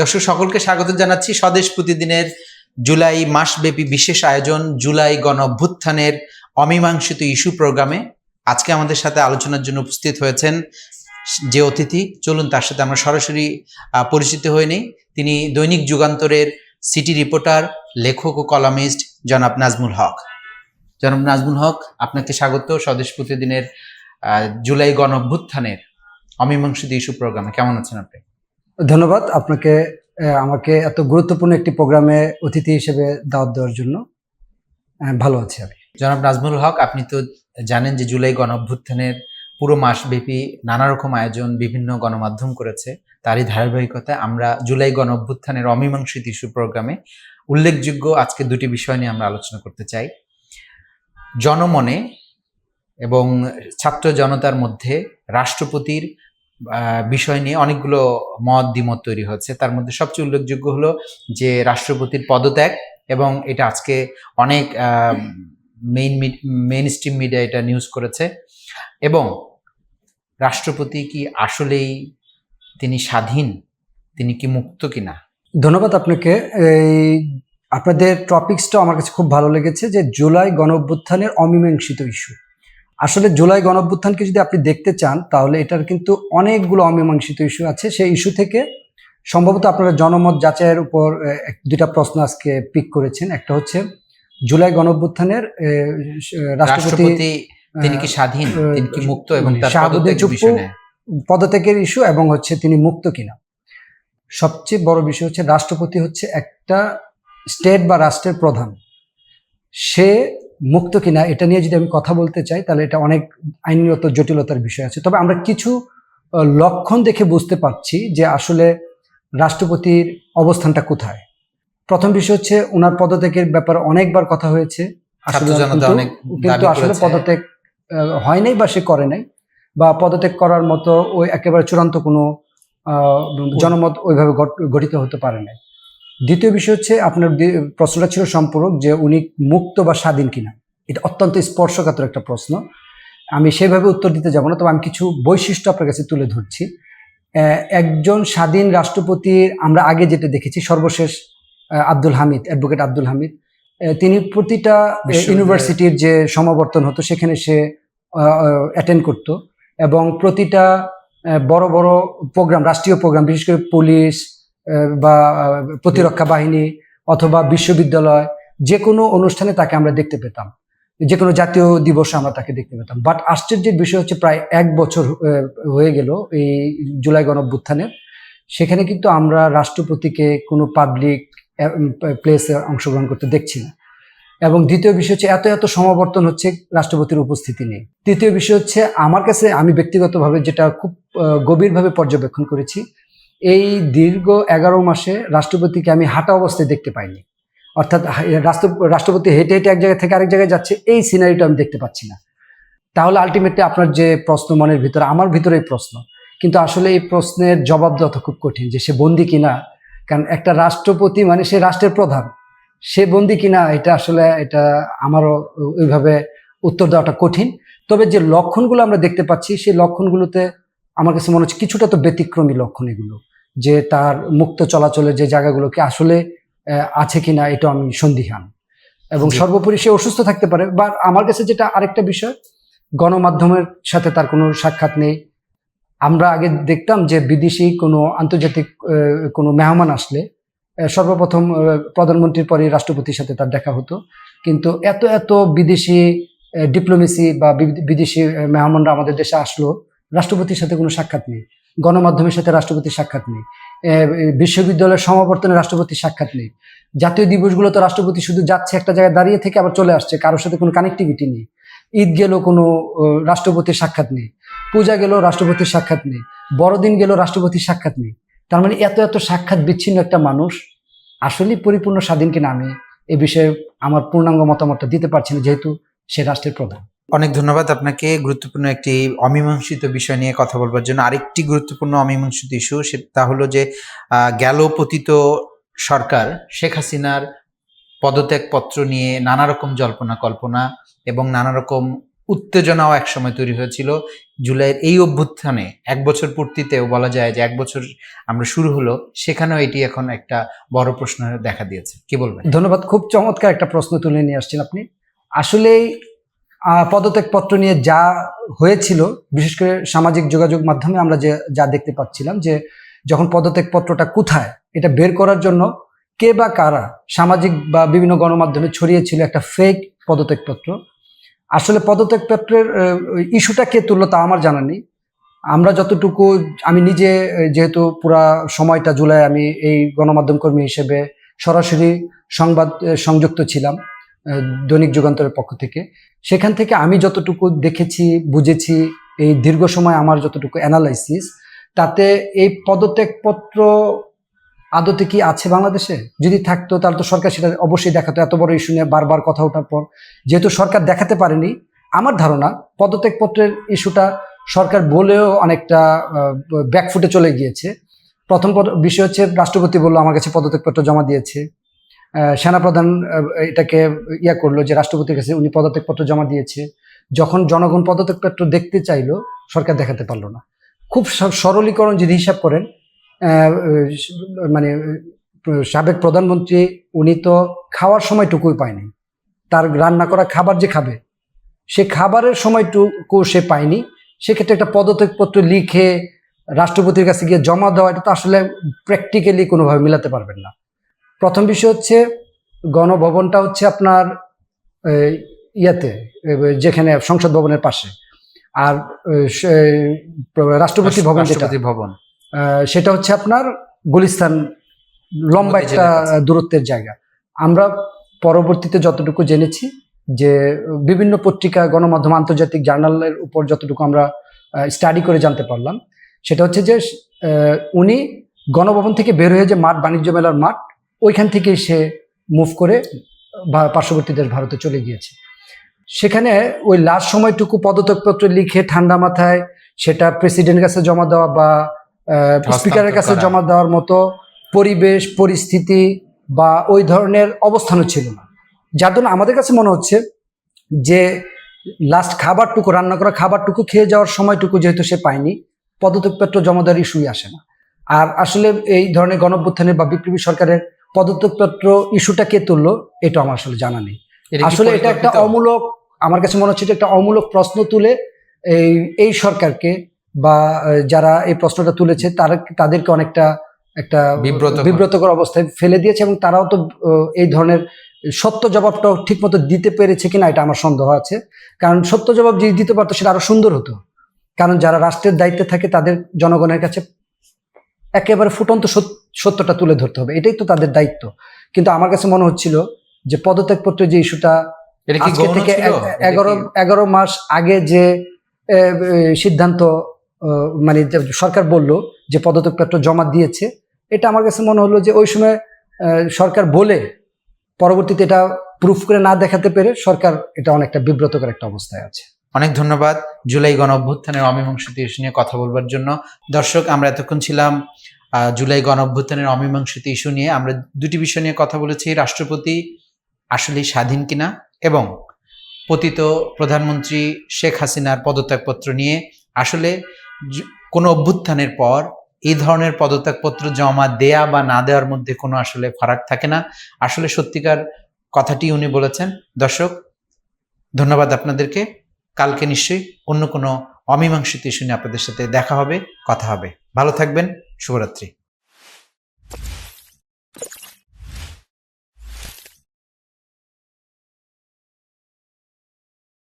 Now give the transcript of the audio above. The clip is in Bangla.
দর্শক, সকলকে স্বাগত জানাচ্ছি স্বদেশ প্রতিদিনের জুলাই মাসব্যাপী বিশেষ আয়োজন, জুলাই গণ অভ্যুত্থানের অমীমাংসিত ইস্যু প্রোগ্রামে। আজকে আমাদের সাথে আলোচনার জন্য উপস্থিত হয়েছেন যে অতিথি, চলুন তার সাথে আমরা সরাসরি পরিচিত হয়ে নেই। তিনি দৈনিক যুগান্তরের সিটি রিপোর্টার, লেখক ও কলামিস্ট জনাব নাজমুল হক। জনাব নাজমুল হক, আপনাকে স্বাগত স্বদেশ প্রতিদিনের জুলাই গণ অভ্যুত্থানের অমীমাংসিত ইস্যু প্রোগ্রামে। কেমন আছেন আপনি? ধন্যবাদ আপনাকে আমাকে এত গুরুত্বপূর্ণ একটি প্রোগ্রামে অতিথি হিসেবে দাওয়াত দেওয়ার জন্য। ভালো আছি আমি। জনাব নাজমুল হক, আপনি তো জানেন যে জুলাই গণ অভ্যুত্থানের পুরো মাসব্যাপী নানা রকম আয়োজন বিভিন্ন গণমাধ্যম করেছে। তারই ধারাবাহিকতায় আমরা জুলাই গণ অভ্যুত্থানের অমীমাংসিত ইস্যু প্রোগ্রামে উল্লেখযোগ্য আজকে দুটি বিষয় নিয়ে আমরা আলোচনা করতে চাই। জনমনে এবং ছাত্র জনতার মধ্যে রাষ্ট্রপতির বিষয় নিয়ে অনেকগুলো মত দ্বিমত তৈরি হচ্ছে। তার মধ্যে সবচেয়ে উল্লেখযোগ্য হলো যে, রাষ্ট্রপতির পদত্যাগ এবং এটা আজকে অনেক মেইন মেইন স্ট্রিম মিডিয়া এটা নিউজ করেছে এবং রাষ্ট্রপতি কি আসলেই তিনি স্বাধীন? তিনি কি মুক্ত কিনা? ধন্যবাদ আপনাকে। এই, আপনাদের টপিক্সটা আমার কাছে খুব ভালো লেগেছে যে, জুলাই গণ অভ্যুত্থানের অমীমাংসিত ইস্যু আসলে জুলাই গণ অভ্যুত্থানকে যদি আপনি দেখতে চান তাহলে এটার কিন্তু অনেকগুলো অমীমাংসিত ইস্যু আছে। সেই ইস্যু থেকে সম্ভবত আপনারা জনমত যাচাইয়ের উপর দুইটা প্রশ্ন আজকে পিক করেছেন। একটা হচ্ছে জুলাই গণ অভ্যুত্থানের রাষ্ট্রপতি তিনি কি স্বাধীন? তিনি কি মুক্ত এবং। পদত্যাগের ইস্যু এবং হচ্ছে তিনি মুক্ত কিনা। সবচেয়ে বড় বিষয় হচ্ছে রাষ্ট্রপতি হচ্ছে একটা স্টেট বা রাষ্ট্রের প্রধান। সে মুক্ত কিনা এটা নিয়ে যদি আমি কথা বলতে চাই তাহলে এটা অনেক আইনগত জটিলতার বিষয় আছে। তবে আমরা কিছু লক্ষণ দেখে বুঝতে পারছি যে আসলে রাষ্ট্রপতির অবস্থানটা কোথায়। প্রথম বিষয় হচ্ছে ওনার পদত্যাগের ব্যাপারে অনেকবার কথা হয়েছে। কিন্তু- আসলে পদত্যাগ হয় নাই বা সে করে নাই বা পদত্যাগ করার মতো ওই একেবারে চূড়ান্ত কোনো জনমত ওইভাবে গঠিত হতে পারে নাই। দ্বিতীয় বিষয় হচ্ছে আপনার প্রশ্নটা ছিল সম্পূরক যে উনি মুক্ত বা স্বাধীন কিনা। এটা অত্যন্ত স্পর্শকাতর একটা প্রশ্ন। আমি সেভাবে উত্তর দিতে যাব না তবে আমি কিছু বৈশিষ্ট্য আপনার কাছে তুলে ধরছি। একজন স্বাধীন রাষ্ট্রপতির আমরা আগে যেটা দেখেছি সর্বশেষ আব্দুল হামিদ অ্যাডভোকেট আব্দুল হামিদ তিনি প্রতিটা ইউনিভার্সিটির যে সমাবর্তন হতো সেখানে সে অ্যাটেন্ড করত এবং প্রতিটা বড় বড় প্রোগ্রাম রাষ্ট্রীয় প্রোগ্রাম বিশেষ করে পুলিশ বা প্রতিরক্ষা বাহিনী অথবা বিশ্ববিদ্যালয় যে কোনো অনুষ্ঠানে তাকে আমরা দেখতে পেতাম। যে কোনো জাতীয় দিবসে আমরা তাকে দেখতে পেতাম। বাট আশ্চর্যের বিষয় হচ্ছে প্রায় এক বছর হয়ে গেল এই জুলাই গণঅভ্যুত্থানের সেখানে কিন্তু আমরা রাষ্ট্রপতিকে কোনো পাবলিক প্লেসে অংশগ্রহণ করতে দেখছি না। এবং দ্বিতীয় বিষয় হচ্ছে এত এত সমাবর্তন হচ্ছে রাষ্ট্রপতির উপস্থিতি নেই তৃতীয় বিষয় হচ্ছে আমার কাছে আমি ব্যক্তিগতভাবে যেটা খুব গভীরভাবে পর্যবেক্ষণ করেছি এই দীর্ঘ এগারো মাসে রাষ্ট্রপতিকে আমি হাঁটা অবস্থায় দেখতে পাইনি। অর্থাৎ রাষ্ট্র, রাষ্ট্রপতি হেঁটে হেঁটে এক জায়গা থেকে আরেক জায়গায় যাচ্ছে, এই সিনারিটা আমি দেখতে পাচ্ছি না। তাহলে আলটিমেটলি আপনার যে প্রশ্ন, মনের ভিতরে, আমার ভিতরে এই প্রশ্ন। কিন্তু আসলে এই প্রশ্নের জবাব দেওয়া তো খুব কঠিন যে সে বন্দি কিনা। কারণ একটা রাষ্ট্রপতি মানে সে রাষ্ট্রের প্রধান। সে বন্দি কিনা, এটা আসলে, এটা আমারও ওইভাবে উত্তর দেওয়াটা কঠিন। তবে যে লক্ষণগুলো আমরা দেখতে পাচ্ছি, সেই লক্ষণগুলোতে আমার কাছে মনে হচ্ছে কিছুটা তো ব্যতিক্রমী লক্ষণ এগুলো। যে তার মুক্ত চলাচলের যে জায়গাগুলোকে আসলে আছে কিনা এটা আমি সন্দিহান। এবং সর্বোপরি সে অসুস্থ থাকতে পারে। বা আমার কাছে যেটা আরেকটা বিষয় গণমাধ্যমের সাথে তার কোনো সাক্ষাৎ নেই। আমরা আগে দেখতাম যে বিদেশি কোনো আন্তর্জাতিক কোনো মেহমান আসলে সর্বপ্রথম প্রধানমন্ত্রীর পরে রাষ্ট্রপতির সাথে তার দেখা হতো। কিন্তু এত এত বিদেশি ডিপ্লোমেসি বা বিদেশি মেহমানরা আমাদের দেশে আসলো রাষ্ট্রপতির সাথে কোনো সাক্ষাৎ নেই। গণমাধ্যমের সাথে রাষ্ট্রপতির সাক্ষাৎ নেই। বিশ্ববিদ্যালয়ের সমাবর্তনে রাষ্ট্রপতির সাক্ষাৎ নেই। জাতীয় দিবসগুলো তো রাষ্ট্রপতি শুধু যাচ্ছে একটা জায়গায় দাঁড়িয়ে থেকে আবার চলে আসছে, কারোর সাথে কোনো কানেক্টিভিটি নেই। ঈদ গেল, কোনো রাষ্ট্রপতির সাক্ষাৎ নেই। পূজা গেল, রাষ্ট্রপতির সাক্ষাৎ নেই। বড়দিন গেল, রাষ্ট্রপতির সাক্ষাৎ নেই। তার মানে এত এত সাক্ষাৎ বিচ্ছিন্ন একটা মানুষ আসলেই পরিপূর্ণ স্বাধীন কিনা আমি এ বিষয়ে আমার পূর্ণাঙ্গ মতামতটা দিতে পারছি না, যেহেতু সে রাষ্ট্রের প্রধান। অনেক ধন্যবাদ আপনাকে। গুরুত্বপূর্ণ একটি অমীমাংসিত বিষয় নিয়ে কথা বলবার জন্য। আরেকটি গুরুত্বপূর্ণ অমীমাংসিত ইস্যু তা হলো যে গেল পতিত সরকার শেখ হাসিনার পদত্যাগপত্র নিয়ে নানা রকম জল্পনা কল্পনা এবং নানা রকম উত্তেজনাও একসময় তৈরি হয়েছিল। জুলাইয়ের এই অভ্যুত্থানে এক বছর পূর্তিতেও বলা যায় যে এক বছর আমরা শুরু হলো সেখানেও এটি এখন একটা বড় প্রশ্ন দেখা দিয়েছে। কি বলবেন? ধন্যবাদ। খুব চমৎকার একটা প্রশ্ন তুলে নিয়ে আসছেন আপনি। আসলেই আহ, পদত্যাগপত্র নিয়ে যা হয়েছিল, বিশেষ করে সামাজিক যোগাযোগ মাধ্যমে আমরা যে, যা দেখতে পাচ্ছিলাম যে, যখন পদত্যাগপত্রটা কোথায়, এটা বের করার জন্য কে বা কারা সামাজিক বা বিভিন্ন গণমাধ্যমে ছড়িয়েছিল একটা ফেক পদত্যাগপত্র। আসলে পদত্যাগপত্রের ইস্যুটা কে তুললো তা আমার জানা নেই। আমরা যতটুকু, আমি নিজে যেহেতু পুরা সময়টা জুলাই আমি এই গণমাধ্যম কর্মী হিসেবে সরাসরি সংবাদ সংযুক্ত ছিলাম দৈনিক যুগান্তরের পক্ষ থেকে। সেখান থেকে আমি যতটুকু দেখেছি, বুঝেছি, এই দীর্ঘ সময় আমার যতটুকু অ্যানালাইসিস তাতে এই পদত্যাগপত্র আদতে কি আছে বাংলাদেশে? যদি থাকতো, তাহলে তো সরকার সেটা অবশ্যই দেখাতো। এত বড় ইস্যু নিয়ে বারবার কথা ওঠার পর। যেহেতু সরকার দেখাতে পারেনি, আমার ধারণা পদত্যাগপত্রের ইস্যুটা সরকার বলেও অনেকটা ব্যাকফুটে চলে গিয়েছে। প্রথম বিষয় হচ্ছে, রাষ্ট্রপতি বলল, আমার কাছে পদত্যাগপত্র জমা দিয়েছে। সেনাপ্রধান এটাকে ইয়া করল যে রাষ্ট্রপতির কাছে উনি পদত্যাগপত্র জমা দিয়েছে। যখন জনগণ পদত্যাগপত্র দেখতে চাইলো, সরকার দেখাতে পারল না। খুব সরলীকরণ যদি হিসাব করেন মানে সাবেক প্রধানমন্ত্রী উনি তো খাওয়ার সময়টুকুই পায়নি। তার রান্না করা খাবার যে খাবে, সে খাবারের সময়টুকু সে পায়নি। সেক্ষেত্রে একটা পদত্যাগপত্র লিখে রাষ্ট্রপতির কাছে গিয়ে জমা দেওয়া, এটা তো আসলে প্র্যাকটিক্যালি কোনোভাবে মিলাতে পারবেন না। প্রথম বিষয় হচ্ছে গণভবনটা হচ্ছে আপনার ইয়াতে যেখানে সংসদ ভবনের পাশে। আর রাষ্ট্রপতি ভবন যেটা রাষ্ট্রপতি ভবন। সেটা হচ্ছে আপনার গুলিস্তান লম্বা একটা দূরত্বের জায়গা। আমরা পরবর্তীতে যতটুকু জেনেছি যে বিভিন্ন পত্রিকা গণমাধ্যম আন্তর্জাতিক জার্নালের উপর যতটুকু আমরা স্টাডি করে জানতে পারলাম সেটা হচ্ছে যে উনি গণভবন থেকে বের হয়ে যে মাঠ বাণিজ্য মেলার মাঠ ওইখান থেকেই সে মুভ করে পার্শ্ববর্তী দেশ ভারতে চলে গিয়েছে। সেখানে ওই লাস্ট সময়টুকু পদত্যাগপত্র লিখে ঠান্ডা মাথায় সেটা প্রেসিডেন্টের কাছে জমা দেওয়া বা স্পিকারের কাছে জমা দেওয়ার মতো পরিবেশ পরিস্থিতি বা ওই ধরনের অবস্থানও ছিল না। যার জন্য আমাদের কাছে মনে হচ্ছে যে লাস্ট খাবারটুকু রান্না করা খাবারটুকু খেয়ে যাওয়ার সময়টুকু যেহেতু সে পায়নি পদত্যাগপত্র জমা দেওয়ার ইস্যুই আসে না। আর আসলে এই ধরনের গণঅভ্যুত্থানের বা বিপ্লবী সরকারের পদত্যাগপত্র ইস্যুটা কে তুললো এটা আমার আসলে জানা নেই। আসলে এটা একটা অমূলক আমার কাছে মনে হচ্ছে এটা একটা অমূলক প্রশ্ন তুলে এই এই সরকারকে বা যারা এই প্রশ্নটা তুলেছে তারা তাদেরকে অনেকটা একটা বিব্রতকর। অবস্থায় ফেলে দিয়েছে এবং তারাও তো এই ধরনের সত্য জবাবটা ঠিক মতো দিতে পেরেছে কিনা এটা আমার সন্দেহ আছে। কারণ সত্য জবাব যদি দিতে পারতো সেটা আরও সুন্দর হতো। কারণ যারা রাষ্ট্রের দায়িত্বে থাকে তাদের জনগণের কাছে একেবারে ফুটন্ত সত- সত্যটা তুলে ধরতে হবে। এটাই তো তাদের দায়িত্ব। কিন্তু আমার কাছে মনে হচ্ছিল যে পদত্যাগপত্রের যে ইস্যুটা কি আজকে থেকে এগারো এগারো মাস আগে যে সিদ্ধান্ত মানে সরকার বলল যে পদত্যাগপত্র জমা দিয়েছে এটা আমার কাছে মনে হলো যে ওই সময় সরকার বলে পরবর্তীতে এটা প্রুফ করে না দেখাতে পেরে সরকার এটা অনেকটা বিব্রতকর একটা অবস্থায় আছে। অনেক ধন্যবাদ। জুলাই গণ অভ্যুত্থানের অমীমাংসিত নিয়ে কথা বলবার জন্য। দর্শক আমরা এতক্ষণ ছিলাম জুলাই গণ অভ্যুত্থানের অমীমাংসিত ইস্যু নিয়ে আমরা দুটি বিষয় নিয়ে কথা বলেছি, রাষ্ট্রপতি আসলেই স্বাধীন কিনা এবং পতিত প্রধানমন্ত্রী শেখ হাসিনার পদত্যাগপত্র নিয়ে আসলে কোনো অভ্যুত্থানের পর এই ধরনের পদত্যাগপত্র জমা দেয়া বা না দেওয়ার মধ্যে কোনো আসলে ফারাক থাকে না। আসলে সত্যিকার কথাটি উনি বলেছেন, দর্শক, ধন্যবাদ আপনাদেরকে। কালকে নিশ্চয়ই অন্য কোনো অমীমাংসিত ইস্যু নিয়ে আপনাদের সাথে দেখা হবে, কথা হবে। ভালো থাকবেন। শুভরাত্রি।